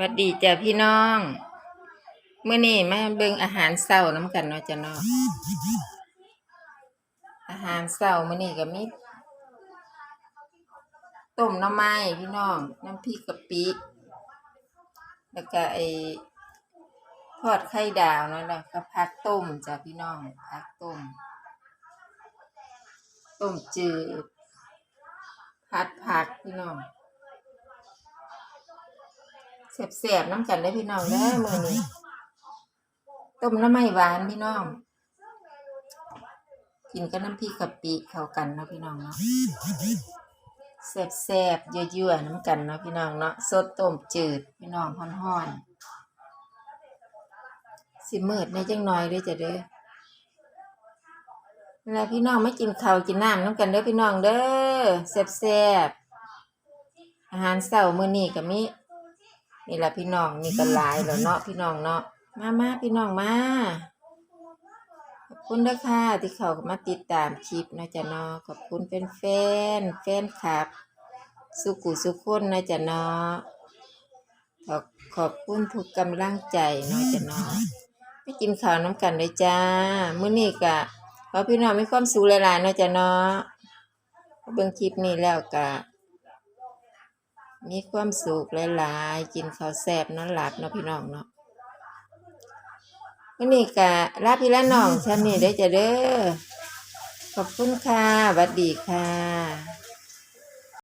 วัดดีจ้ะพี่น้องเมื่อนี้มาเบิ่งอาหารเช้าน้ำกันเนาะจ้ะเนาะอาหารเช้ามื้อนี้ก็มีต้มน่อไม้พี่น้องน้ำพริกกะปิแล้วก็ไอ้ทอดไข่ดาวเนาะแล้วก็ผักต้มจ้ะพี่น้องผักต้ม ต้มจืดผัดผักพี่น้อง แสบๆน้ำกันได้พี่น้องเด้อมือนี้ต้มน้ำไม้หวานพี่น้อง กินกับน้ำพริกกะปิเข้ากันเนาะพี่น้องเนาะแสบๆยั่วๆน้ำกันเนาะพี่น้องเนาะสดต้มจืดพี่น้องฮ้อนๆสิมืดในจังน้อยด้วยจะเด้อเวลาพี่น้องไม่กินข้าวกินน้ำน้ำกันเด้อพี่น้องเด้อแสบๆอาหารเช้ามื้อนี้ก็มี นี่แหละพี่น้องนี่ก็หลายแล้วเนาะพี่น้องเนาะมามาพี่น้องมาขอบคุณนะค่ะที่เขามาติดตามคลิปนะจ๊ะเนาะขอบคุณเป็นแฟนแฟนคลับ สุกุสุขคนนะจ๊ะเนาะขอบขอบคุณทุกกำลังใจนาะจ๊ะเนาะไปกินข้าวน้ำกันเลยจ้ามื้อนี้ก็ขอพี่น้องมีความสุขหลายๆนาะจ๊ะเนาะเบิ่งคลิปนี้แล้วก็ มีความสุขหลายๆ กินข้าวแซ่บนอนหลับเนาะพี่น้องเนาะวันนี้ก็ลาพี่ละน้องฉันนี่ได้อจะเด้อขอบคุณค่ะสวัสดีค่ะ